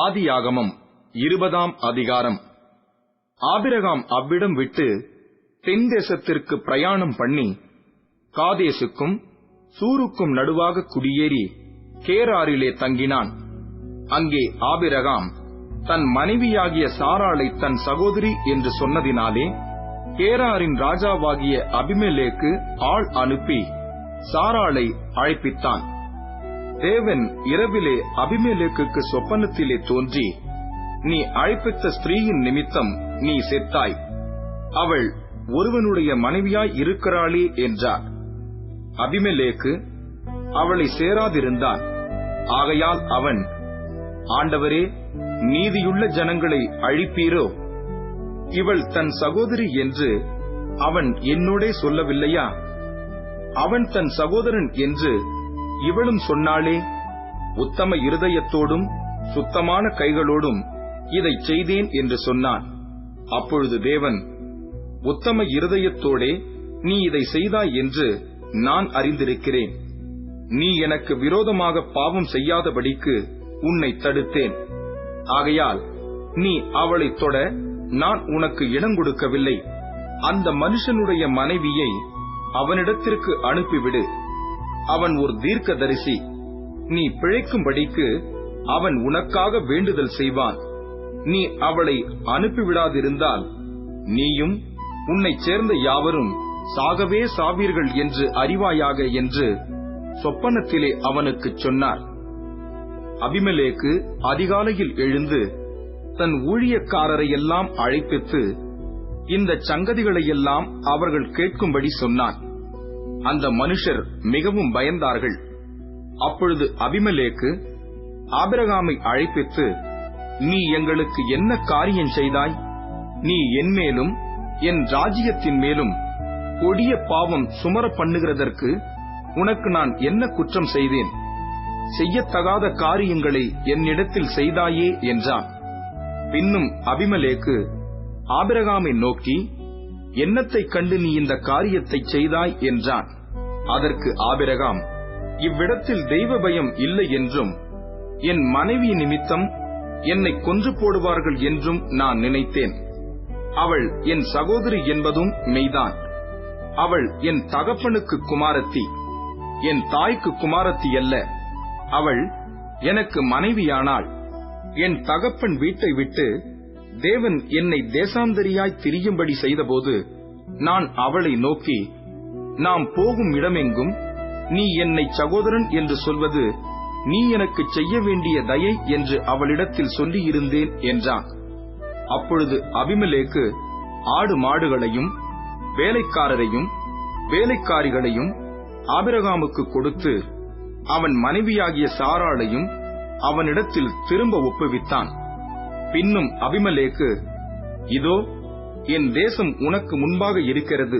ஆதியாகமம் இருபதாம் அதிகாரம். ஆபிரகாம் அவ்விடம் விட்டு தென் தேசத்திற்கு பிரயாணம் பண்ணி காதேசுக்கும் சூருக்கும் நடுவாக குடியேறி கேராரிலே தங்கினான். அங்கே ஆபிரகாம் தன் மனைவியாகிய சாராளை தன் சகோதரி என்று சொன்னதினாலே கேராரின் ராஜாவாகிய அபிமெலேக்கு ஆள் அனுப்பி சாராளை அழைப்பித்தான். தேவன் இரவிலே அபிமெலேக்குக்கு சொப்பனத்திலே தோன்றி நீ அழைப்பித்த ஸ்திரீயின் நிமித்தம் நீ செத்தாய். அவள் ஒருவனுடைய மனைவியாய் இருக்கிறாளே என்றார். அபிமலேக்கு அவளை சேராதிருந்தான் ஆகையால் அவன் ஆண்டவரே நீதியுள்ள ஜனங்களை அழிப்பீரோ? இவள் தன் சகோதரி என்று அவன் என்னோடே சொல்லவில்லையா? அவன் தன் சகோதரன் என்று இவளும் சொன்னாளே உத்தம இருதயத்தோடும் சுத்தமான கைகளோடும் இதைச் செய்தேன் என்று சொன்னான். அப்பொழுது தேவன் உத்தம இருதயத்தோடே நீ இதை செய்தாய் என்று நான் அறிந்திருக்கிறேன். நீ எனக்கு விரோதமாக பாவம் செய்யாதபடிக்கு உன்னை தடுத்தேன். ஆகையால் நீ அவளை தொட நான் உனக்கு இடம் கொடுக்கவில்லை. அந்த மனுஷனுடைய மனைவியை அவனிடத்திற்கு அனுப்பிவிடு. அவன் ஒரு தீர்க்கதரிசி. நீ பிழைக்கும்படிக்கு அவன் உனக்காக வேண்டுதல் செய்வான். நீ அவளை அனுப்பிவிடாதிருந்தால் நீயும் உன்னைச் சேர்ந்த யாவரும் சாகவே சாவீர்கள் என்று அறிவாயாக என்று சொப்பனத்திலே அவனுக்குச் சொன்னார். அபிமலேக்கு அதிகாலையில் எழுந்து தன் ஊழியக்காரரை எல்லாம் அழைப்பித்து இந்த சங்கதிகளையெல்லாம் அவர்கள் கேட்கும்படி சொன்னான். அந்த மனுஷர் மிகவும் பயந்தார்கள். அப்பொழுது அபிமலேக்கு ஆபிரகாமை அழைப்பித்து நீ எங்களுக்கு என்ன காரியம் செய்தாய்? நீ என் மேலும் என் ராஜ்யத்தின் மேலும் கொடிய பாவம் சுமர பண்ணுகிறதற்கு உனக்கு நான் என்ன குற்றம் செய்தேன்? செய்யத்தகாத காரியங்களை என்னிடத்தில் செய்தாயே என்றான். பின்னும் அபிமலேக்கு ஆபிரகாமை நோக்கி என்னத்தைக் கண்டு நீ இந்த காரியத்தை செய்தாய் என்றான். அதற்கு ஆபிரகாம் இவ்விடத்தில் தெய்வ பயம் இல்லை என்றும் என் மனைவி நிமித்தம் என்னை கொன்று போடுவார்கள் என்றும் நான் நினைத்தேன். அவள் என் சகோதரி என்பதும் மெய்தான். அவள் என் தகப்பனுக்கு குமாரத்தி என் தாய்க்கு குமாரத்தி அல்ல. அவள் எனக்கு மனைவியானாள். என் தகப்பன் வீட்டை விட்டு தேவன் என்னை தேசாந்தரியாய் திரியும்படி செய்தபோது நான் அவளை நோக்கி நாம் போகும் இடமெங்கும் நீ என்னை சகோதரன் என்று சொல்வது நீ எனக்கு செய்ய வேண்டிய தயை என்று அவளிடத்தில் சொல்லியிருந்தேன் என்றான். அப்பொழுது அபிமலேக்கு ஆடு மாடுகளையும் வேலைக்காரரையும் வேலைக்காரிகளையும் ஆபிரகாமுக்கு கொடுத்து அவன் மனைவியாகிய சாராளையும் அவனிடத்தில் திரும்ப ஒப்புவித்தான். பின்னும் அபிமலேக்கு இதோ என் தேசம் உனக்கு முன்பாக இருக்கிறது.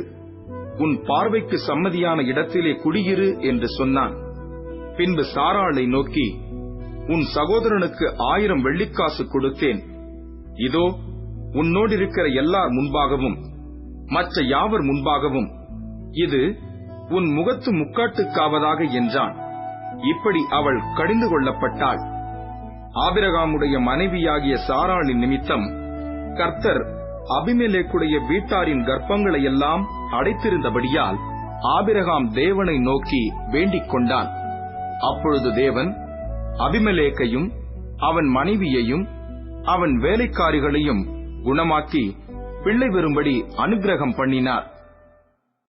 உன் பார்வைக்கு சம்மதியான இடத்திலே குடியிரு என்று சொன்னான். பின்பு சாராளை நோக்கி உன் சகோதரனுக்கு ஆயிரம் வெள்ளிக்காசு கொடுத்தேன். இதோ உன்னோடிருக்கிற எல்லார் முன்பாகவும் மற்ற யாவர் முன்பாகவும் இது உன் முகத்து முக்காட்டுக்காவதாக என்றான். இப்படி அவள் கடிந்து கொள்ளப்பட்டாள். ஆபிரகாமுடைய மனைவியாகிய சாராளின் நிமித்தம் கர்த்தர் அபிமெலேக்குடைய வீட்டாரின் கர்ப்பங்களை எல்லாம் அடைத்திருந்தபடியால் ஆபிரகாம் தேவனை நோக்கி வேண்டிக் கொண்டான். அப்பொழுது தேவன் அபிமலேக்கையும் அவன் மனைவியையும் அவன் வேலைக்காரிகளையும் குணமாக்கி பிள்ளை வரும்படி அனுக்கிரகம் பண்ணினார்.